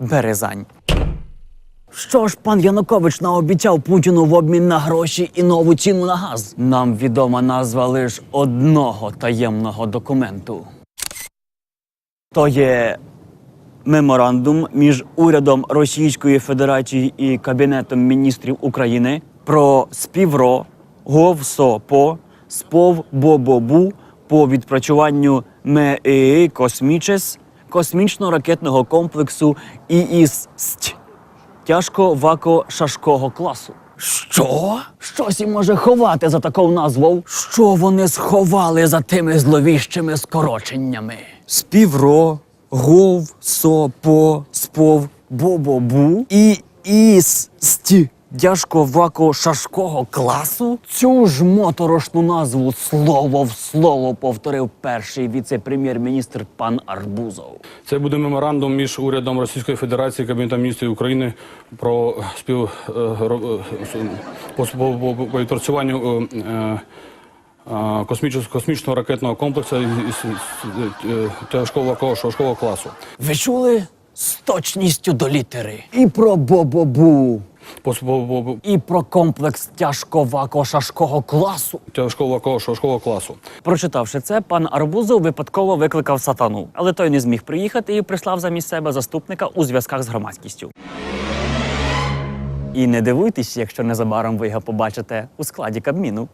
Березань. Що ж пан Янукович наобіцяв Путіну в обмін на гроші і нову ціну на газ? Нам відома назва лише одного таємного документу. То є меморандум між урядом Російської Федерації і Кабінетом міністрів України про співро ГОВСОПО СПОВ БОБОБУ по відпрацюванню МЕІ Космічес космічно-ракетного комплексу ІІСТ тяжко вако шашкого класу. Що? Щось і може ховати за таку назву? Що вони сховали за тими зловіщими скороченнями? Співро, гов, сопо, спов, бобобу і іст. Дяжко вако шашкого класу? Цю ж моторошну назву слово в слово повторив перший віце-прем'єр-міністр пан Арбузов. Це буде меморандум між урядом Російської Федерації і Кабінетом міністрів України про спів по, відпрацюванню космічного, ракетного комплексу е, тяжкого шашкового класу. Ви чули? З точністю до літери. І про бобобу, і про комплекс тяжковако шашкого класу. Тяжковако-шашкого класу. Прочитавши це, пан Арбузов випадково викликав сатану, але той не зміг приїхати і прислав замість себе заступника у зв'язках з громадськістю. І не дивуйтесь, якщо незабаром ви його побачите у складі Кабміну.